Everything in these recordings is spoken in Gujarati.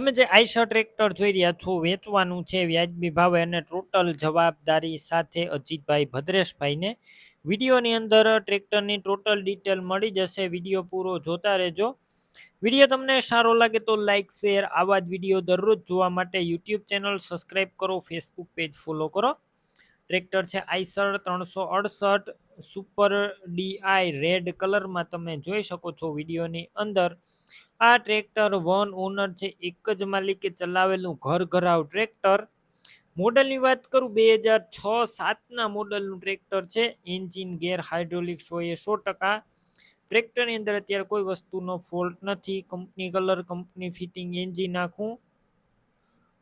તમે જે આઈશર ટ્રેક્ટર જોઈ રહ્યા છો, વેચવાનું છે વ્યાજબી ભાવે અને ટોટલ જવાબદારી સાથે અજીતભાઈ ભદ્રેશભાઈને. વિડીયોની અંદર ટ્રેક્ટરની ટોટલ ડિટેલ મળી જશે. વીડિયો પૂરો જોતા રહેજો. વીડિયો તમને સારો લાગે તો લાઇક શેર આવા જ વીડિયો દરરોજ જોવા માટે યુટ્યુબ ચેનલ સબસ્ક્રાઈબ કરો ફેસબુક પેજ ફોલો કરો. ટ્રેક્ટર છે આઈસર ત્રણસો અડસઠ, સુપર ડીઆઈ રેડ કલરમાં તમે જોઈ શકો છો વિડીયોની અંદર. આ ટ્રેક્ટર વન ઓનર છે, એક જ માલિકે ચલાવેલું ઘર ઘરાવ ટ્રેક્ટર. મોડલની વાત કરું, બે હજાર છ સાતના મોડલનું ટ્રેક્ટર છે, એન્જિન ગેર હાઇડ્રોલિક સો એ સો ટકા. ટ્રેક્ટરની અંદર અત્યારે કોઈ વસ્તુનો ફોલ્ટ નથી, company colour, company fitting, engine આખું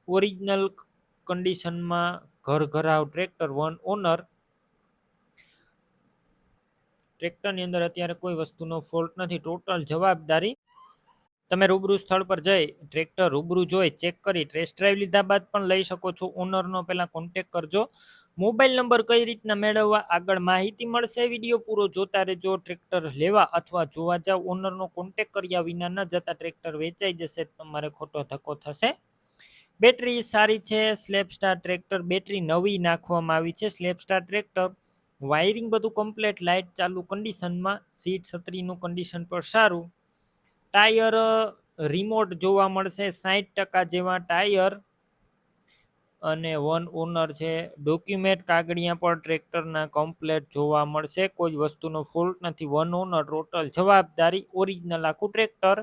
ઓરિજિનલ કન્ડિશનમાં ઘર ઘરાવ ટ્રેક્ટર વન ઓનર ટ્રેક્ટરની અંદર અત્યારે કોઈ વસ્તુનો ફોલ્ટ નથી. ટોટલ જવાબદારી તમે રૂબરૂ સ્થળ પર જઈ ટ્રેક્ટર રૂબરૂ જોઈ ચેક કરી ટેસ્ટ ડ્રાઈવ લીધા બાદ પણ લઈ શકો છો. ઓનરનો પહેલાં કોન્ટેક કરજો. મોબાઈલ નંબર કઈ રીતના મેળવવા આગળ માહિતી મળશે? વીડિયો પૂરો જોતા રહેજો. ટ્રેક્ટર લેવા અથવા જોવા જાવ. ઓનરનો કોન્ટેક કર્યા વિના ન જતા ટ્રેક્ટર વેચાઈ જશે. તમારે ખોટો ધક્કો થશે. બેટરી સારી છે સ્લેપ સ્ટાર ટ્રેક્ટર, બેટરી નવી નાખવામાં આવી છે સ્લેપ સ્ટાર ટ્રેક્ટર, વાયરિંગ બધું કમ્પ્લેટ લાઇટ ચાલુ કન્ડિશનમાં સીટ છત્રીનું કન્ડિશન પણ સારું. ટાયર રિમોટ જોવા મળશે સાહીઠ ટકા જેવા ટાયર. અને વન ઓનર છે ડોક્યુમેન્ટ કાગળિયા પણ ટ્રેક્ટરના કમ્પ્લેટ જોવા મળશે, કોઈ વસ્તુનો ફોલ્ટ નથી. વન ઓનર ટોટલ જવાબદારી ઓરિજિનલ આખું ટ્રેક્ટર.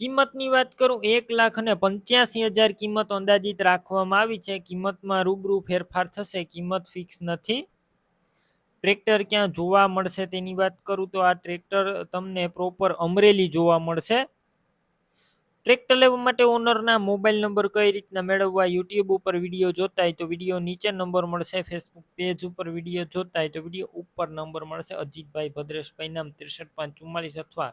કિંમતની વાત કરું, એક લાખ અને પંચ્યાસી હજાર કિંમત અંદાજિત રાખવામાં આવી છે. કિંમતમાં રૂબરૂ ફેરફાર થશે, કિંમત ફિક્સ નથી. ટ્રેક્ટર ક્યાં જોવા મળશે તેની વાત કરું તો આ ટ્રેક્ટર તમને પ્રોપર અમરેલી જોવા મળશે. ટ્રેક્ટર લેવા માટે ઓનરના મોબાઈલ નંબર કઈ રીતના મેળવવા યુટ્યુબ ઉપર વીડિયો જોતા હોય તો વીડિયો નીચે નંબર મળશે ફેસબુક પેજ ઉપર વીડિયો જોતા હોય તો વીડિયો ઉપર નંબર મળશે. અજીતભાઈ ભદ્રેશભાઈ નામ ત્રેસઠ પાંચ ચુમ્માલીસ અથવા